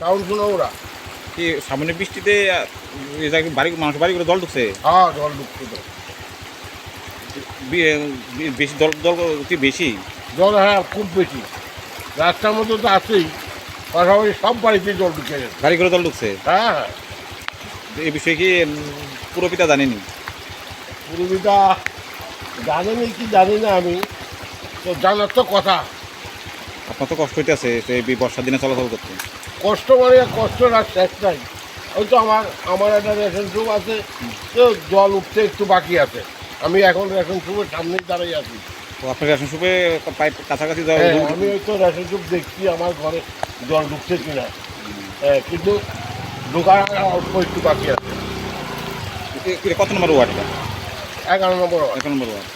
Sound শুনো ওরা। কি সামনে বৃষ্টিতে বাড়ি মানুষ বাড়ি করে জল ঢুকছে? হ্যাঁ জল ঢুকছে তো। বেশি জল জল কি বেশি? জল হ্যাঁ খুব বেশি। রাস্তার মধ্যে তো আছেই। পাশাপাশি সব বাড়িতে জল ঢুকে গেছে। করে জল ঢুকছে? হ্যাঁ হ্যাঁ। এই বিষয়ে কি উম, পুরো পিতা জানেনি? পূর্বিটা জানেনি কি জানি না আমি। তো জানার তো কথা। আপনার তো কষ্ট হইতেছে এই বর্ষার দিনে চলাচল করতে। কষ্ট মানে কষ্ট আর শেষ নাই। ওই তো আমার আমার একটা রেশন সুপ আছে তো জল উঠতে একটু বাকি আছে। আমি এখন রেশন সুপের সামনেই দাঁড়িয়ে আছি। তো আপনার রেশন সুপে পাইপ কাছাকাছি হ্যাঁ, আমি ওই তো রেশন সুপ দেখছি আমার ঘরে জল ঢুকছে কিনা। হ্যাঁ, কিন্তু ঢোকার অল্প একটু বাকি আছে। কত নম্বর ওয়ার্ড এগারো নম্বর ওয়ার্ড। এক নম্বর ওয়ার্ড।